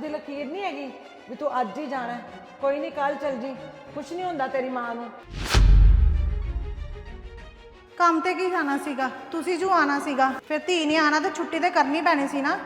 ਦੀ ਲਕੀਰ ਨਹੀਂ ਹੈਗੀ ਵੀ ਤੂੰ ਅੱਜ ਹੀ ਜਾਣਾ ਹੈ। ਕੋਈ ਨਹੀਂ ਕੱਲ ਚੱਲ ਜੀ। ਕੁਛ ਨਹੀਂ ਹੁੰਦਾ ਤੇਰੀ ਮਾਂ ਨੂੰ। ਕੰਮ ਤੇ ਕੀ ਜਾਣਾ ਸੀਗਾ? ਤੁਸੀਂ ਜੋ ਆਣਾ ਸੀਗਾ। ਫਿਰ ਧੀ ਨੇ ਆਣਾ ਤੇ ਛੁੱਟੀ ਤੇ ਕਰਨੀ ਪੈਣੀ ਸੀ ਨਾ।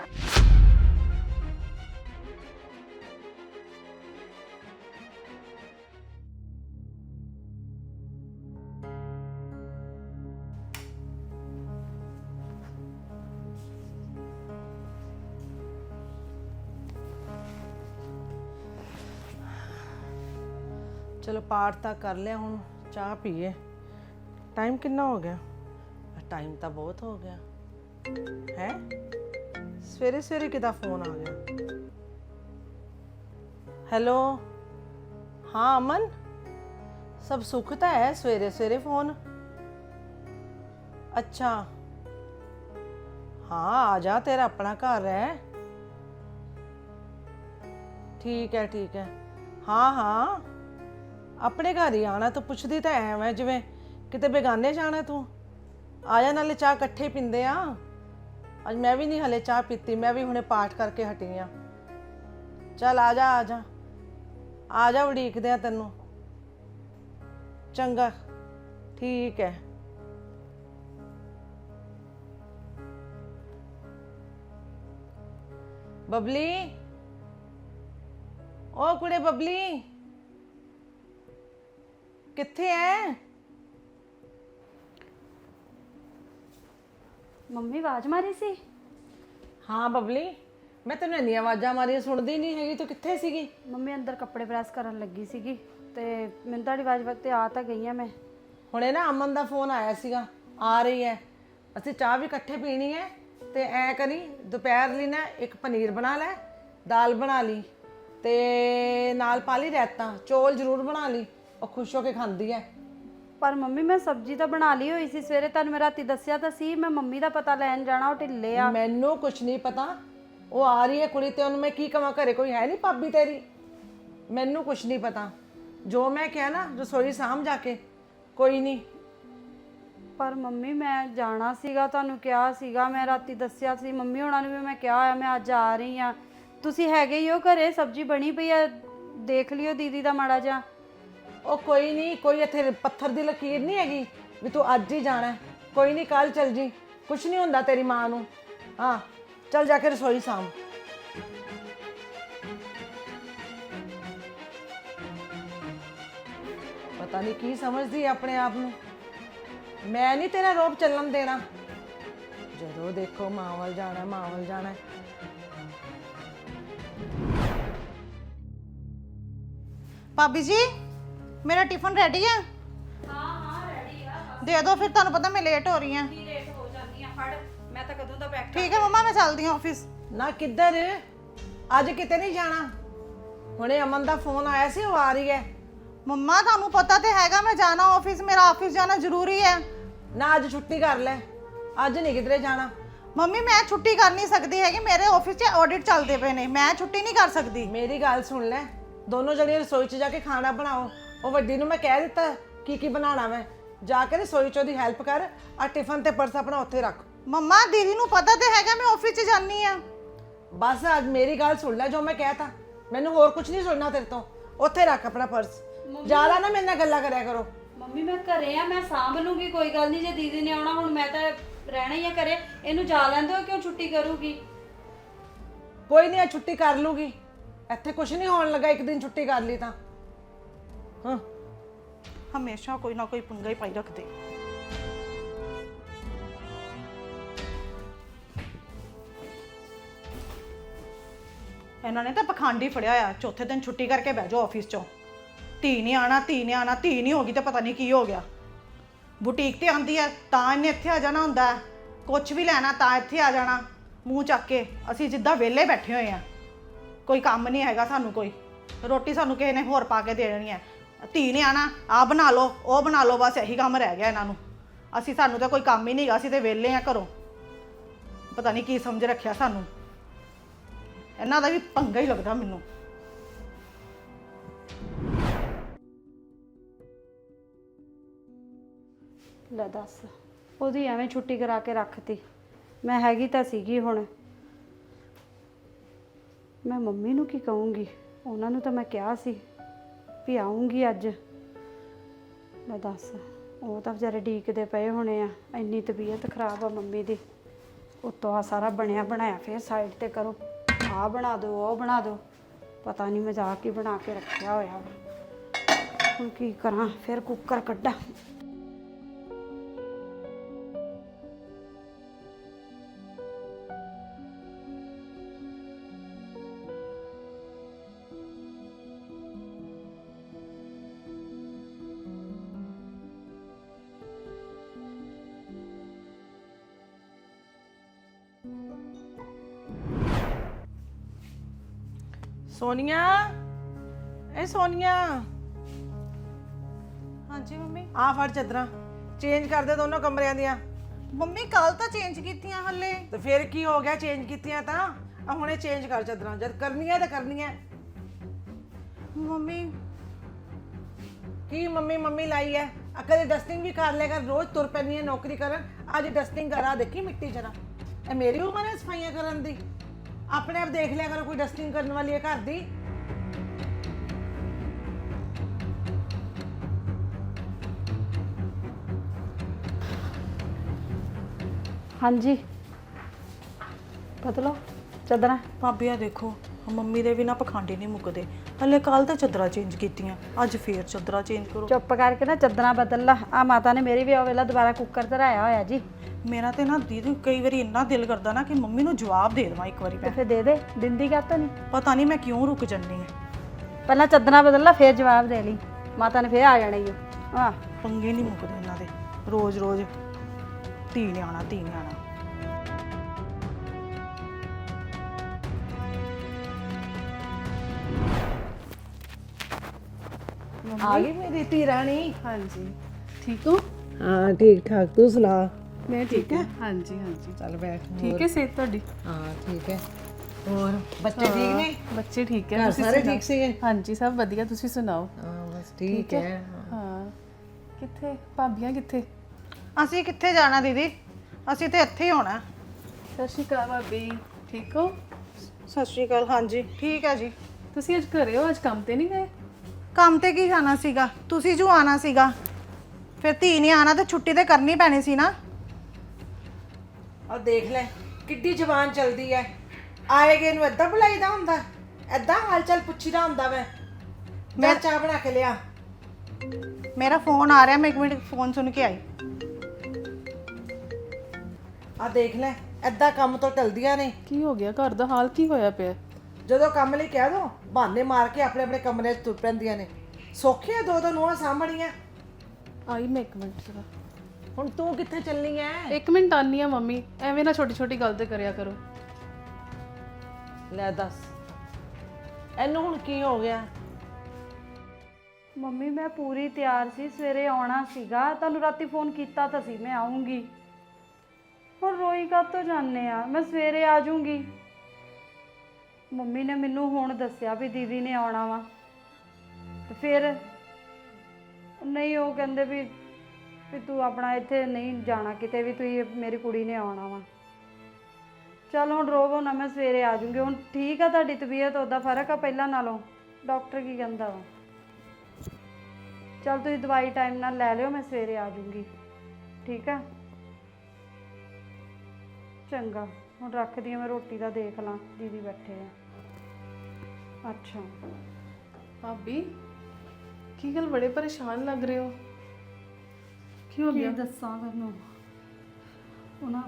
ਚਲੋ ਪਾਠ ਤਾਂ ਕਰ ਲਿਆ ਹੁਣ ਚਾਹ ਪੀਏ। ਟਾਈਮ ਕਿੰਨਾ ਹੋ ਗਿਆ? ਟਾਈਮ ਤਾਂ ਬਹੁਤ ਹੋ ਗਿਆ। ਹੈ? ਸਵੇਰੇ ਸਵੇਰੇ ਕਿਦਾ ਫੋਨ ਆ ਗਿਆ? ਹੈਲੋ ਹਾਂ ਅਮਨ? ਸਭ ਸੁੱਖ ਤਾਂ ਹੈ ਸਵੇਰੇ ਸਵੇਰੇ ਫੋਨ ਅੱਛਾ। ਹਾਂ ਆ ਜਾ ਤੇਰਾ ਆਪਣਾ ਘਰ ਹੈ। ਠੀਕ ਹੈ ਠੀਕ ਹੈ। ਹਾਂ ਹਾਂ। ਆਪਣੇ ਘਰ ਹੀ ਆਣਾ, ਤੂੰ ਪੁੱਛਦੀ ਤਾਂ ਐਵੇਂ ਜਿਵੇਂ ਕਿਤੇ ਬੇਗਾਨੇ ਜਾਣਾ ਤੂੰ। ਆ ਜਾ, ਨਾਲੇ ਚਾਹ ਇਕੱਠੇ ਪੀਂਦੇ ਆ। ਅੱਜ ਮੈਂ ਵੀ ਨਹੀਂ ਹਲੇ ਚਾਹ ਪੀਤੀ, ਮੈਂ ਵੀ ਹੁਣੇ ਪਾਠ ਕਰਕੇ ਹਟੀ ਆ। ਚੱਲ ਆ ਜਾ ਆ ਜਾ। ਆ ਜਾ ਉਡੀਕਦੇ ਆ ਤੈਨੂੰ। ਚੰਗਾ, ਠੀਕ ਹੈ ਬਬਲੀ? ਓ ਕੁੜੇ ਬਬਲੀ? ਕਿੱਥੇ ਐ? ਮੰਮੀ ਆਵਾਜ਼ ਮਾਰੀ ਸੀ? ਹਾਂ ਬਬਲੀ। ਮੈਂ ਤੈਨੂੰ ਇੰਨੀਆਂ ਆਵਾਜ਼ਾਂ ਮਾਰੀਆਂ ਸੁਣਦੀ ਨਹੀਂ ਹੈਗੀ ਤੂੰ ਕਿੱਥੇ ਸੀਗੀ? ਮੰਮੀ ਅੰਦਰ ਕੱਪੜੇ ਪ੍ਰੈਸ ਕਰਨ ਲੱਗੀ ਸੀਗੀ ਤੇ ਮੈਨੂੰ ਤੁਹਾਡੀ ਆਵਾਜ਼ ਵਕਤ ਆ ਤਾਂ ਗਈ ਆ ਮੈਂ। ਹੁਣੇ ਨਾ ਅਮਨ ਦਾ ਫੋਨ ਆਇਆ ਸੀਗਾ ਆ ਰਹੀ ਹੈ ਅਸੀਂ ਚਾਹ ਵੀ ਇਕੱਠੇ ਪੀਣੀ ਹੈ ਤੇ ਐ ਕਰੀ ਦੁਪਹਿਰ ਲਈ ਨਾ ਇੱਕ ਪਨੀਰ ਬਣਾ ਲੈ ਦਾਲ ਬਣਾ ਲਈ ਤੇ ਨਾਲ ਪਾ ਲਈ ਰਾਇਤਾ ਚੌਲ ਜ਼ਰੂਰ ਬਣਾ ਲਈ। ਉਹ ਖੁਸ਼ ਹੋ ਕੇ ਖਾਂਦੀ ਹੈ ਪਰ ਮੰਮੀ ਮੈਂ ਸਬਜ਼ੀ ਤਾਂ ਬਣਾ ਲਈ ਹੋਈ ਸੀ ਸਵੇਰੇ ਤੁਹਾਨੂੰ ਮੈਂ ਰਾਤੀ ਦੱਸਿਆ ਤਾਂ ਸੀ ਮੈਂ ਮੰਮੀ ਦਾ ਪਤਾ ਲੈਣ ਜਾਣਾ ਉਹ ਢਿੱਲੇ ਆ। ਮੈਨੂੰ ਕੁਝ ਨਹੀਂ ਪਤਾ। ਉਹ ਆ ਰਹੀ ਹੈ ਕੁੜੀ ਤੇ ਉਹਨੂੰ ਮੈਂ ਕੀ ਕਵਾਂ ਘਰੇ ਕੋਈ ਹੈ ਨਹੀਂ ਭਾਬੀ ਤੇਰੀ? ਮੈਨੂੰ ਕੁਝ ਨਹੀਂ ਪਤਾ। ਜੋ ਮੈਂ ਕਿਹਾ ਨਾ ਰਸੋਈ ਸਾਂਭ ਜਾ ਕੇ ਕੋਈ ਨਹੀਂ। ਪਰ ਮੰਮੀ ਮੈਂ ਜਾਣਾ ਸੀਗਾ ਤੁਹਾਨੂੰ ਕਿਹਾ ਸੀਗਾ ਮੈਂ ਰਾਤੀ ਦੱਸਿਆ ਸੀ ਮੰਮੀ ਹੋਣਾ ਨੂੰ ਵੀ ਮੈਂ ਕਿਹਾ ਹੋਇਆ ਮੈਂ ਅੱਜ ਆ ਰਹੀ ਆ। ਤੁਸੀਂ ਹੈਗੇ ਹੀ ਹੋ ਘਰੇ ਸਬਜ਼ੀ ਬਣੀ ਪਈ ਆ ਦੇਖ ਲਿਓ ਦੀਦੀ ਦਾ ਮਾੜਾ ਜਿਹਾ। ਉਹ ਕੋਈ ਨਹੀਂ, ਕੋਈ ਇੱਥੇ ਪੱਥਰ ਦੀ ਲਕੀਰ ਨਹੀਂ ਹੈਗੀ ਵੀ ਤੂੰ ਅੱਜ ਹੀ ਜਾਣਾ ਹੈ। ਕੋਈ ਨਹੀਂ ਕੱਲ ਚੱਲ ਜੀ। ਕੁਛ ਨਹੀਂ ਹੁੰਦਾ ਤੇਰੀ ਮਾਂ ਨੂੰ। ਹਾਂ, ਚੱਲ ਜਾ ਕੇ ਰਸੋਈ ਸਾਂਭ। ਪਤਾ ਨਹੀਂ ਕੀ ਸਮਝਦੀ ਹੈ ਆਪਣੇ ਆਪ ਨੂੰ। ਮੈਂ ਨਹੀਂ ਤੇਰਾ ਰੋਪ ਚੱਲਣ ਦੇਣਾ। ਜਦੋਂ ਦੇਖੋ ਮਾਂ ਵੱਲ ਜਾਣਾ, ਮਾਂ ਵੱਲ ਜਾਣਾ ਭਾਬੀ ਜੀ? ਮੇਰਾ ਟਿਫਨ ਰੈਡੀ ਆ? ਹਾਂ ਹਾਂ ਰੈਡੀ ਆ ਦੇ ਦਿਓ ਫਿਰ ਤੁਹਾਨੂੰ ਪਤਾ ਮੈਂ ਲੇਟ ਹੋ ਰਹੀ ਆ। ਕੀ ਲੇਟ ਹੋ ਜਾਂਦੀ ਆ ਫੜ। ਮੈਂ ਤਾਂ ਕਦੋਂ ਦਾ ਬੈਠਾ ਠੀਕ ਹੈ ਮੰਮਾ ਮੈਂ ਚੱਲਦੀ ਹਾਂ ਆਫਿਸ ਨਾ ਕਿੱਧਰ? ਅੱਜ ਕਿਤੇ ਨਹੀਂ ਜਾਣਾ? ਹੁਣੇ ਅਮਨ ਦਾ ਫੋਨ ਆਇਆ ਸੀ ਉਹ ਆ ਰਹੀ ਹੈ। ਮੰਮਾ ਤੁਹਾਨੂੰ ਪਤਾ ਤੇ ਹੈਗਾ ਮੈਂ ਜਾਣਾ ਆਫਿਸ ਮੇਰਾ ਆਫਿਸ ਜਾਣਾ ਜ਼ਰੂਰੀ ਹੈ। ਨਾ ਅੱਜ ਛੁੱਟੀ ਕਰ ਲੈ। ਅੱਜ ਨਹੀਂ ਕਿਧਰੇ ਜਾਣਾ। ਮੰਮੀ ਮੈਂ ਛੁੱਟੀ ਕਰ ਨਹੀਂ ਸਕਦੀ ਹੈਗੀ ਮੇਰੇ ਆਫਿਸ 'ਚ ਆਡਿਟ ਚੱਲਦੇ ਪਏ ਨੇ। ਮੈਂ ਛੁੱਟੀ ਨਹੀਂ ਕਰ ਸਕਦੀ। ਮੇਰੀ ਗੱਲ ਸੁਣ ਲੈ। ਦੋਨੋਂ ਜਣੀਆਂ ਰਸੋਈ 'ਚ ਜਾ ਕੇ ਖਾਣਾ ਬਣਾਓ। ਉਹ ਵੱਡੀ ਨੂੰ ਮੈਂ ਕਹਿ ਦਿੱਤਾ ਕੀ ਕੀ ਬਣਾਉਣਾ ਮੈਂ? ਜਾ ਕੇ ਰਸੋਈ 'ਚ ਉਹਦੀ ਹੈਲਪ ਕਰ ਆ ਟਿਫਨ ਤੇ ਪਰਸ ਆਪਣਾ ਉੱਥੇ ਰੱਖ। ਮੰਮਾ ਦੀਦੀ ਨੂੰ ਪਤਾ ਤੇ ਹੈਗਾ ਮੈਂ ਆਫਿਸ 'ਚ ਜਾਨੀ ਆ ਬਸ ਅੱਜ ਮੇਰੀ ਗੱਲ ਸੁਣ ਲੈ ਜੋ ਮੈਂ ਕਹਿਤਾ। ਮੈਨੂੰ ਹੋਰ ਕੁਝ ਨਹੀਂ ਸੁਣਨਾ ਤੇਰੇ ਤੋਂ। ਉੱਥੇ ਰੱਖ ਆਪਣਾ ਪਰਸ ਜ਼ਿਆਦਾ ਨਾ ਮੇਰੇ ਨਾਲ ਗੱਲਾਂ ਕਰਿਆ ਕਰੋ। ਮੰਮੀ ਮੈਂ ਘਰੇ ਆ ਮੈਂ ਸਾਂਭ ਲੂੰਗੀ ਕੋਈ ਗੱਲ ਨਹੀਂ ਜੇ ਦੀਦੀ ਨੇ ਆਉਣਾ ਹੁਣ ਮੈਂ ਤਾਂ ਰਹਿਣਾ ਹੀ ਆ ਘਰੇ। ਇਹਨੂੰ ਜਾ ਲੈਣ ਦਿਓ ਕਿਉਂ ਛੁੱਟੀ ਕਰੂਗੀ? ਕੋਈ ਨਹੀਂ ਆ ਛੁੱਟੀ ਕਰ ਲੂਗੀ। ਇੱਥੇ ਕੁਝ ਨਹੀਂ ਹੋਣ ਲੱਗਾ ਇੱਕ ਦਿਨ ਛੁੱਟੀ ਕਰ ਲਈ ਤਾਂ। ਹਾਂ। ਹਮੇਸ਼ਾ ਕੋਈ ਨਾ ਕੋਈ ਪੰਗਾ ਹੀ ਪਾਈ ਰੱਖਦੇ। ਇਹਨਾਂ ਨੇ ਤਾਂ ਪਖੰਡੀ ਫੜਿਆ ਆ। ਚੌਥੇ ਦਿਨ ਛੁੱਟੀ ਕਰਕੇ ਬਹਿ ਜਾਓ ਆਫਿਸ ਚੋਂ। ਧੀ ਨਹੀਂ ਆਣਾ, ਧੀ ਨਹੀਂ ਆਣਾ, ਧੀ ਨਹੀਂ ਹੋਗੀ ਤਾਂ ਪਤਾ ਨਹੀਂ ਕੀ ਹੋ ਗਿਆ। ਬੁਟੀਕ ਤੇ ਆਂਦੀ ਹੈ ਤਾਂ ਇਹਨੇ ਇੱਥੇ ਆ ਜਾਣਾ ਹੁੰਦਾ ਹੈ ਕੁਝ ਵੀ ਲੈਣਾ ਤਾਂ ਇੱਥੇ ਆ ਜਾਣਾ। ਮੂੰਹ ਚੱਕ ਕੇ, ਅਸੀਂ ਜਿੱਦਾਂ ਵਿਹਲੇ ਬੈਠੇ ਹੋਏ ਆ। ਕੋਈ ਕੰਮ ਨਹੀਂ ਹੈਗਾ ਸਾਨੂੰ ਕੋਈ। ਰੋਟੀ ਸਾਨੂੰ ਕਿਸੇ ਨੇ ਹੋਰ ਪਾ ਕੇ ਦੇ ਦੇਣੀ ਹੈ ਧੀ ਨੇ ਆਣਾ ਆ ਬਣਾ ਲਓ, ਉਹ ਬਣਾ ਲਓ, ਬਸ ਇਹੀ ਕੰਮ ਰਹਿ ਗਿਆ ਇਹਨਾਂ ਨੂੰ। ਅਸੀਂ ਸਾਨੂੰ ਤਾਂ ਕੋਈ ਕੰਮ ਹੀ ਨਹੀਂਗਾ ਅਸੀਂ ਤੇ ਵਿਹਲੇ ਆ ਘਰੋਂ। ਪਤਾ ਨਹੀਂ ਕੀ ਸਮਝ ਰੱਖਿਆ ਸਾਨੂੰ। ਇਹਨਾਂ ਦਾ ਵੀ ਪੰਗਾ ਹੀ ਲੱਗਦਾ ਮੈਨੂੰ। ਲੈ ਦੱਸ, ਉਹਦੀ ਐਵੇਂ ਛੁੱਟੀ ਕਰਾ ਕੇ ਰੱਖਤੀ। ਮੈਂ ਹੈਗੀ ਤਾਂ ਸੀਗੀ ਹੁਣ। ਮੈਂ ਮੰਮੀ ਨੂੰ ਕੀ ਕਹੂੰਗੀ? ਉਹਨਾਂ ਨੂੰ ਤਾਂ ਮੈਂ ਕਿਹਾ ਸੀ। ਵੀ ਆਉਂਗੀ ਅੱਜ। ਲੈ ਦੱਸ, ਉਹ ਤਾਂ ਵਿਚਾਰੇ ਡੀਕਦੇ ਪਏ ਹੋਣੇ ਆ। ਇੰਨੀ ਤਬੀਅਤ ਖਰਾਬ ਆ ਮੰਮੀ ਦੀ। ਉੱਤੋਂ ਆ ਸਾਰਾ ਬਣਿਆ ਬਣਾਇਆ, ਫਿਰ ਸਾਈਡ ਤੇ ਕਰੋ। ਆਹ ਬਣਾ ਦਿਓ, ਉਹ ਬਣਾ ਦਿਓ। ਪਤਾ ਨਹੀਂ ਮਜ਼ਾਕ ਹੀ ਬਣਾ ਕੇ ਰੱਖਿਆ ਹੋਇਆ। ਵਾ ਹੁਣ ਕੀ ਕਰਾਂ, ਫਿਰ ਕੁੱਕਰ ਕੱਢਾਂ। ਸੋਨੀਆ? ਇਹ ਸੋਨੀਆ। ਹਾਂਜੀ ਮੰਮੀ। ਆ ਫੜ ਚੱਦਰਾਂ। ਚੇਂਜ ਕਰ ਦੇ ਦੋਨੋਂ ਕਮਰਿਆਂ ਦੀਆਂ। ਮੰਮੀ ਕੱਲ ਤਾਂ ਚੇਂਜ ਕੀਤੀਆਂ ਹੱਲੇ। ਤੇ ਫਿਰ ਕੀ ਹੋ ਗਿਆ ਚੇਂਜ ਕੀਤੀਆਂ ਤਾਂ? ਆ ਹੁਣੇ ਚੇਂਜ ਕਰ ਚੱਦਰਾਂ। ਜਦ ਕਰਨੀਆਂ ਤਾਂ ਕਰਨੀਆਂ। ਮੰਮੀ। ਕੀ ਮੰਮੀ ਮੰਮੀ ਲਾਈ ਐ? ਆ ਕਦੇ ਡਸਟਿੰਗ ਵੀ ਕਰ ਲਿਆ ਕਰ। ਰੋਜ਼ ਤੁਰ ਪੈਣੀ ਹੈ ਨੌਕਰੀ ਕਰਨ। ਅੱਜ ਡਸਟਿੰਗ ਕਰਾ ਦੇਖੀ ਮਿੱਟੀ ਜਰਾ। ਇਹ ਮੇਰੀ ਉਮਰ ਹੈ ਸਫਾਈਆਂ ਕਰਨ ਦੀ? ਆਪਣੇ ਆਪ ਦੇਖ ਲਿਆ ਕਰੋ ਕੋਈ ਡਸਟਿੰਗ ਕਰਨ ਵਾਲੀ ਹੈ ਘਰ ਦੀ। ਹਾਂਜੀ। ਬਦਲੋ ਚਾਦਰਾਂ। ਭਾਬੀ ਆ ਦੇਖੋ ਮੰਮੀ ਦੇ ਵੀ ਨਾ ਪਖੰਡੇ ਨਹੀਂ ਮੁੱਕਦੇ। ਹੱਲੇ ਕੱਲ ਤਾਂ ਚਾਦਰਾਂ ਚੇਂਜ ਕੀਤੀਆਂ ਅੱਜ ਫੇਰ ਚਾਦਰਾਂ ਚੇਂਜ ਕਰੋ। ਚੁੱਪ ਕਰਕੇ ਨਾ ਚਾਦਰਾਂ ਬਦਲ ਲਾ। ਆ ਮਾਤਾ ਨੇ ਮੇਰੀ ਵੀ ਆ ਵੇਲਾ ਦੁਬਾਰਾ ਕੁੱਕਰ ਧਰਾਇਆ ਹੋਇਆ ਜੀ। ਮੇਰਾ ਤੇ ਨਾ ਦੀਦੀ ਕਈ ਵਾਰੀ ਇੰਨਾ ਦਿਲ ਕਰਦਾ ਨਾ ਕਿ ਮੰਮੀ ਨੂੰ ਜਵਾਬ ਦੇ ਦੇਵਾਂ ਇੱਕ ਵਾਰੀ ਤੇ ਮੈਂ। ਫਿਰ ਦੇ ਦੇ ਦਿੰਦੀ ਕਾਤੋਂ ਨਹੀਂ ਪਤਾ ਨਹੀਂ ਮੈਂ ਕਿਉਂ ਰੁਕ ਜੰਨੀ ਆ ਪਹਿਲਾਂ ਚਾਦਰਾਂ ਬਦਲ ਲਾ ਫਿਰ ਜਵਾਬ ਦੇ ਲਈ। ਮਾਤਾ ਨੇ ਫਿਰ ਆ ਜਾਣਾ ਹੀ। ਆ ਪੰਗੇ ਨਹੀਂ ਮੁੱਕਦੇ ਇਹਨਾਂ ਦੇ। ਰੋਜ਼ ਰੋਜ਼ ਧੀ ਨੇ ਆਣਾ ਧੀ ਨੇ ਆ ਗਈ ਮੇਰੀ ਧੀ ਰਾਣੀ? ਹਾਂਜੀ। ਠੀਕ ਹੋ ਹਾਂ ਠੀਕ ਠਾਕ ਤੂੰ ਸੁਣਾ? ਮੈਂ ਠੀਕ ਹਾਂ? ਹਾਂਜੀ ਹਾਂਜੀ। ਚੱਲ ਬੈਠ ਠੀਕ ਹੈ ਸਿਹਤ ਤੁਹਾਡੀ? ਹਾਂ ਠੀਕ ਹੈ। ਹੋਰ ਬੱਚੇ ਠੀਕ ਨੇ? ਬੱਚੇ ਠੀਕ ਹੈ। ਤੁਸੀਂ ਸਾਰੇ? ਠੀਕ ਸੀਗੇ? ਹਾਂਜੀ ਸਭ ਵਧੀਆ। ਤੁਸੀਂ ਸੁਣਾਓ? ਹਾਂ ਬਸ ਠੀਕ ਹੈ। ਹਾਂ। ਕਿੱਥੇ? ਭਾਬੀਆਂ ਕਿੱਥੇ? ਅਸੀਂ ਕਿੱਥੇ ਜਾਣਾ ਦੀਦੀ? ਅਸੀਂ ਤੇ ਇੱਥੇ ਹੀ ਹੋਣਾ। ਸਤਿ ਸ਼੍ਰੀ ਅਕਾਲ ਭਾਬੀ। ਠੀਕ ਹੋ? ਸਤਿ ਸ਼੍ਰੀ ਅਕਾਲ ਹਾਂਜੀ। ਠੀਕ ਹੈ ਜੀ। ਤੁਸੀਂ ਅੱਜ ਘਰੇ ਹੋ? ਅੱਜ ਕੰਮ ਤੇ ਨਹੀਂ ਗਏ? ਕੰਮ ਤੇ ਕੀ ਜਾਣਾ ਸੀਗਾ? ਤੁਸੀਂ ਜੋ ਆਣਾ ਸੀਗਾ। ਫਿਰ ਧੀ ਨੇ ਆਣਾ ਤੇ ਛੁੱਟੀ ਤੇ ਕਰਨੀ ਪੈਣੀ ਸੀ ਨਾ। ਆ ਦੇਖ ਲੈ ਕਿੱਡੀ ਜ਼ਬਾਨ ਚਲਦੀ ਐ। ਆਏਗੇ ਨੂੰ ਏਦਾਂ ਬੁਲਾਈਦਾ ਹੁੰਦਾ? ਏਦਾਂ ਹਾਲ ਚਾਲ ਪੁੱਛੀਦਾ ਹੁੰਦਾ ਵੈ? ਮੈਂ ਚਾਹ ਬਣਾ ਕੇ ਲਿਆ। ਮੇਰਾ ਫੋਨ ਆ ਰਿਹਾ ਮੈਂ ਇੱਕ ਮਿੰਟ ਫੋਨ ਸੁਣ ਕੇ ਆਈ। ਆ ਦੇਖ ਲੈ ਏਦਾਂ ਕੰਮ ਤੋਂ ਟਲਦੀਆਂ ਨੇ। ਕੀ ਹੋ ਗਿਆ? ਘਰ ਦਾ ਹਾਲ ਕੀ ਹੋਇਆ ਪਿਆ? ਜਦੋਂ ਕੰਮ ਲਈ ਕਹਿ ਦੋ ਬਹਾਨੇ ਮਾਰ ਕੇ ਆਪਣੇ ਆਪਣੇ ਕਮਰੇ 'ਚ ਤੁਰ ਪੈਂਦੀਆਂ ਨੇ। ਸੌਖੀਆਂ ਦੋ ਦੋ ਨੂੰਹਾਂ ਸਾਂਭਣੀਆਂ। ਆਈ ਮੈਂ ਇੱਕ ਮਿੰਟ ਜਰਾ। ਹੁਣ ਤੂੰ ਕਿੱਥੇ ਚੱਲਣੀ ਐ? ਇੱਕ ਮਿੰਟ ਆਨੀ ਆ ਮੰਮੀ ਐਵੇਂ ਨਾ ਛੋਟੀ ਛੋਟੀ ਗੱਲ ਤੇ ਕਰਿਆ ਕਰੋ। ਲੈ ਦੱਸ ਇਹਨੂੰ ਹੁਣ ਕੀ ਹੋ ਗਿਆ? ਮੰਮੀ ਮੈਂ ਪੂਰੀ ਤਿਆਰ ਸੀ ਸਵੇਰੇ ਆਉਣਾ ਸੀਗਾ। ਤੁਹਾਨੂੰ ਰਾਤੀ ਫੋਨ ਕੀਤਾ ਤਾਂ ਸੀ ਮੈਂ ਆਉਂਗੀ ਹੁਣ ਰੋਈ ਕਾਤੋਂ ਜਾਂਦੇ ਆ? ਮੈਂ ਸਵੇਰੇ ਆ ਜਾਊਂਗੀ। ਮੰਮੀ ਨੇ ਮੈਨੂੰ ਹੁਣ ਦੱਸਿਆ ਵੀ ਦੀਦੀ ਨੇ ਆਉਣਾ ਵਾ। ਤੇ ਫਿਰ ਨਹੀਂ ਉਹ ਕਹਿੰਦੇ ਵੀ ਵੀ ਤੂੰ ਆਪਣਾ ਇੱਥੇ ਨਹੀਂ ਜਾਣਾ ਕਿਤੇ ਵੀ, ਤੂੰ ਮੇਰੀ ਕੁੜੀ ਨੇ ਆਉਣਾ ਵਾ। ਚਲ ਹੁਣ ਰੋਵੋ ਨਾ, ਮੈਂ ਸਵੇਰੇ ਆ ਜੂੰਗੀ। ਹੁਣ ਠੀਕ ਆ ਤੁਹਾਡੀ ਤਬੀਅਤ, ਉਹਦਾ ਫ਼ਰਕ ਆ ਪਹਿਲਾਂ ਨਾਲੋਂ। ਡਾਕਟਰ ਕੀ ਕਹਿੰਦਾ ਵਾ। ਚਲ ਤੁਸੀਂ ਦਵਾਈ ਟਾਈਮ ਨਾਲ ਲੈ ਲਿਓ, ਮੈਂ ਸਵੇਰੇ ਆ ਜੂੰਗੀ। ਠੀਕ ਆ? ਚੰਗਾ। ਹੁਣ ਰੱਖਦੀ ਆ ਮੈਂ ਰੋਟੀ ਦਾ ਦੇਖ ਲਾਂ, ਦੀਦੀ ਬੈਠੇ ਆ। ਅੱਛਾ। ਭਾਬੀ, ਕੀ ਗੱਲ ਬੜੇ ਪਰੇਸ਼ਾਨ ਲੱਗ ਰਹੇ ਹੋ? ਕੀ ਹੋ ਕੀ ਗਿਆ? ਦੱਸਾਂ ਤੁਹਾਨੂੰ ਉਹਨਾਂ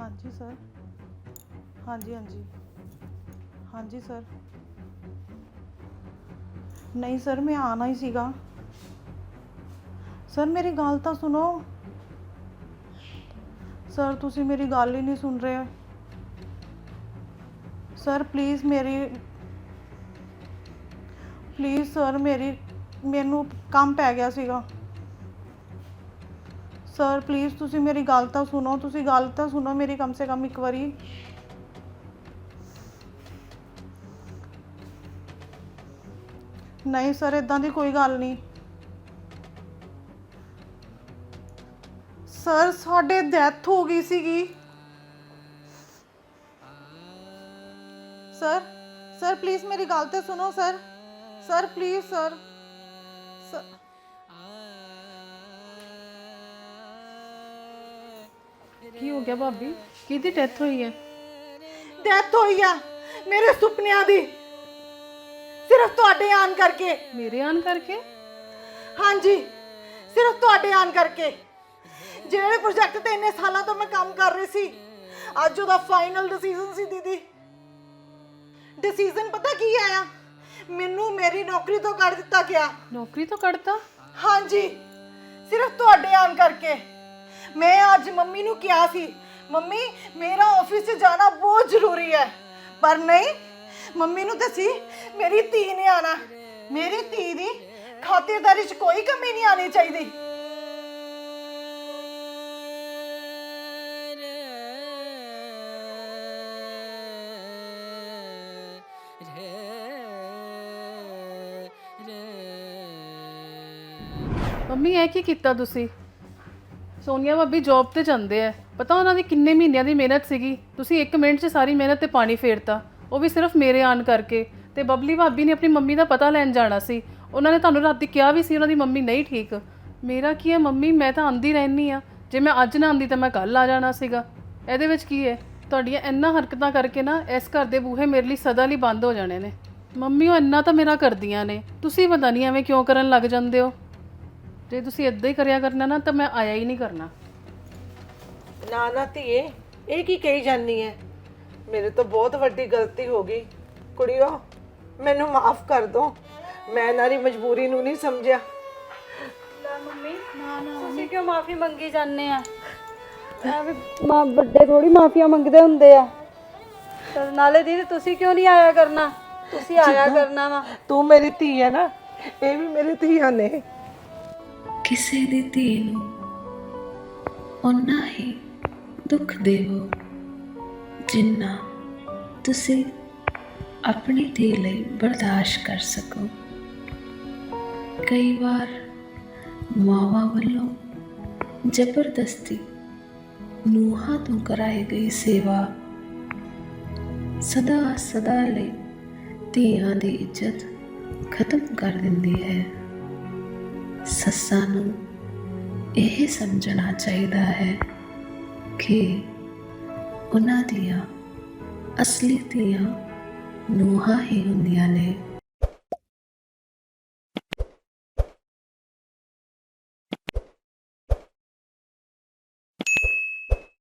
ਹਾਂਜੀ, ਸਰ। ਹਾਂਜੀ ਹਾਂਜੀ। ਹਾਂਜੀ, ਸਰ। ਨਹੀਂ, ਸਰ, ਮੈਂ ਆਣਾ ਹੀ ਸੀਗਾ। ਸਰ, ਮੇਰੀ ਗੱਲ ਤਾਂ ਸੁਣੋ। ਸਰ, ਤੁਸੀਂ ਮੇਰੀ ਗੱਲ ਹੀ ਨਹੀਂ ਸੁਣ ਰਹੇ। ਸਰ ਪਲੀਜ਼ ਮੇਰੀ ਪਲੀਜ਼ ਸਰ, ਮੇਰੀ ਮੈਨੂੰ ਕੰਮ ਪੈ ਗਿਆ ਸੀਗਾ। ਸਰ ਪਲੀਜ਼ ਤੁਸੀਂ ਮੇਰੀ ਗੱਲ ਤਾਂ ਸੁਣੋ, ਤੁਸੀਂ ਗੱਲ ਤਾਂ ਸੁਣੋ ਮੇਰੀ ਕਮ ਸੇ ਕਮ ਇੱਕ ਵਾਰੀ। ਨਹੀਂ ਸਰ ਇਦਾਂ ਦੀ ਕੋਈ ਗੱਲ ਨਹੀਂ। ਸਰ ਸਾਡੇ ਡੈਥ ਹੋ ਗਈ ਸੀਗੀ। ਸਰ ਸਰ ਪਲੀਜ਼ ਮੇਰੀ ਗੱਲ ਤੇ ਸੁਣੋ sir sir please sir sir ਕੀ ਹੋ ਗਿਆ ਭਾਬੀ? ਕਿਹਦੀ ਡੈਥ ਹੋਈ ਹੈ? ਡੈਥ ਹੋਈ ਆ ਮੇਰੇ ਸੁਪਨਿਆਂ ਦੀ। ਸਿਰਫ ਤੁਹਾਡੇ ਆਨ ਕਰਕੇ। ਮੇਰੇ ਆਨ ਕਰਕੇ? ਹਾਂਜੀ ਸਿਰਫ ਤੁਹਾਡੇ ਆਨ ਕਰਕੇ। ਜਿਹੜੇ ਪ੍ਰੋਜੈਕਟ ਤੇ ਇੰਨੇ ਸਾਲਾਂ ਤੋਂ ਮੈਂ ਕੰਮ ਕਰ ਰਹੀ ਸੀ ਅੱਜ ਉਹਦਾ ਫਾਈਨਲ ਡਿਸੀਜਨ ਸੀ ਦੀਦੀ। ਡਿਸੀਜਨ ਪਤਾ ਕੀ ਆਇਆ? ਮੈਨੂੰ ਮੇਰੀ ਨੌਕਰੀ ਤੋਂ ਕੱਢ ਦਿੱਤਾ ਗਿਆ। ਨੌਕਰੀ ਤੋਂ ਕੱਢਤਾ? ਹਾਂਜੀ ਸਿਰਫ ਤੁਹਾਡੇ ਆਨ ਕਰਕੇ। ਮੈਂ ਅੱਜ ਮੰਮੀ ਨੂੰ ਕਿਹਾ ਸੀ, ਮੰਮੀ, ਮੇਰਾ ਆਫਿਸ 'ਚ ਜਾਣਾ ਬਹੁਤ ਜ਼ਰੂਰੀ ਹੈ। ਪਰ ਨਹੀਂ, ਮੰਮੀ ਨੂੰ ਦੱਸੀ, ਮੇਰੀ ਧੀ ਨੇ ਆਣਾ ਮੇਰੀ ਧੀ ਦੀ ਖਾਤਰਦਾਰੀ 'ਚ ਕੋਈ ਕਮੀ ਨਹੀਂ ਆਣੀ ਚਾਹੀਦੀ। ਮੰਮੀ, ਇਹ ਕੀ ਕੀਤਾ ਤੁਸੀਂ? ਸੋਨੀਆ ਭਾਬੀ ਜੌਬ ਤੇ ਜਾਂਦੇ ਆ। ਪਤਾ ਉਹਨਾਂ ਦੀ ਕਿੰਨੇ ਮਹੀਨਿਆਂ ਦੀ ਮਿਹਨਤ ਸੀਗੀ। ਤੁਸੀਂ 1 ਮਿੰਟ 'ਚ ਸਾਰੀ ਮਿਹਨਤ ਤੇ ਪਾਣੀ ਫੇਰਤਾ। ਉਹ ਵੀ ਸਿਰਫ ਮੇਰੇ ਆਣ ਕਰਕੇ। ਤੇ ਬਬਲੀ ਭਾਬੀ ਨੇ ਆਪਣੀ ਮੰਮੀ ਦਾ ਪਤਾ ਲੈਣ ਜਾਣਾ ਸੀ। ਉਹਨਾਂ ਨੇ ਤੁਹਾਨੂੰ ਰਾਤੀ ਕਿਹਾ ਵੀ ਸੀ ਉਹਨਾਂ ਦੀ ਮੰਮੀ ਨਹੀਂ ਠੀਕ। ਮੇਰਾ ਕੀ ਹੈ ਮੰਮੀ? ਮੈਂ ਤਾਂ ਆਂਦੀ ਰਹਿਣੀ ਆ ਜੇ ਮੈਂ ਅੱਜ ਨਾ ਆਂਦੀ ਤਾਂ ਮੈਂ ਕੱਲ ਆ ਜਾਣਾ ਸੀਗਾ। ਇਹਦੇ ਵਿੱਚ ਕੀ ਹੈ? ਤੁਹਾਡੀਆਂ ਇੰਨਾ ਹਰਕਤਾਂ ਕਰਕੇ ਨਾ ਇਸ ਘਰ ਦੇ ਬੂਹੇ ਮੇਰੇ ਲਈ ਸਦਾ ਲਈ ਬੰਦ ਹੋ ਜਾਣੇ ਨੇ। ਮੰਮੀ ਉਹ ਇੰਨਾ ਤਾਂ ਮੇਰਾ ਕਰਦੀਆਂ ਨੇ। ਤੁਸੀਂ ਪਤਾ ਨਹੀਂ ਐਵੇਂ ਕਿਉਂ ਕਰਨ ਲੱਗ ਜਾਂਦੇ ਹੋ? ਜੇ ਤੁਸੀਂ ਇਦਾਂ ਹੀ ਕਰਿਆ ਕਰਨਾ ਨਾ ਤਾਂ ਮੈਂ ਆਇਆ ਹੀ ਨਹੀਂ ਕਰਨਾ। ਨਾ ਨਾ ਧੀਏ ਇਹ ਕੀ ਕਹੀ ਜਾਨੀ ਹੈ ਮੇਰੇ ਤੋਂ ਬਹੁਤ ਵੱਡੀ ਗਲਤੀ ਹੋ ਗਈ। ਕੁੜੀਓ ਮੈਨੂੰ ਮਾਫ ਕਰ ਦੋ। ਮੈਂ ਇਹਨਾਂ ਦੀ ਮਜਬੂਰੀ ਨੂੰ ਨਹੀਂ ਸਮਝਿਆ। ਲੈ ਮੰਮੀ ਨਾ ਨਾ ਤੁਸੀਂ ਕਿਉਂ ਮਾਫੀ ਮੰਗੀ ਜਾਂਦੇ ਆ? ਐਵੇਂ ਮਾਂ ਵੱਡੇ ਥੋੜੀ ਮਾਫੀਆਂ ਮੰਗਦੇ ਹੁੰਦੇ ਆ। ਤੇ ਨਾਲੇ ਦੀਦੀ ਤੁਸੀਂ ਕਿਉਂ ਨਹੀਂ ਆਇਆ ਕਰਨਾ? ਤੁਸੀਂ ਆਇਆ ਕਰਨਾ ਵਾ। ਤੂੰ ਮੇਰੀ ਧੀ ਹੈ ਨਾ ਇਹ ਵੀ ਮੇਰੀ ਧੀਆਂ ਨੇ। ਕਿਸੇ ਦੀ ਧੀ ਨੂੰ ਓਨਾ ਹੀ ਦੁੱਖ ਦੇਵੋ ਜਿੰਨਾ ਤੁਸੀਂ ਆਪਣੀ ਧੀ ਲਈ ਬਰਦਾਸ਼ਤ ਕਰ ਸਕੋ। ਕਈ ਵਾਰ ਮਾਵਾਂ ਵੱਲੋਂ ਜ਼ਬਰਦਸਤੀ ਨੂੰਹਾਂ ਤੋਂ ਕਰਾਈ ਗਈ ਸੇਵਾ ਸਦਾ ਸਦਾ ਲਈ ਧੀਆਂ ਦੀ ਇੱਜ਼ਤ ਖਤਮ ਕਰ ਦਿੰਦੀ ਹੈ। ਸੱਸਾਂ ਨੂੰ ਇਹ ਸਮਝਣਾ ਚਾਹੀਦਾ ਹੈ ਕਿ ਉਹਨਾਂ ਦੀਆਂ ਅਸਲੀ ਧੀਆਂ ਨੂੰਹਾਂ ਹੀ ਹੁੰਦੀਆਂ ਨੇ।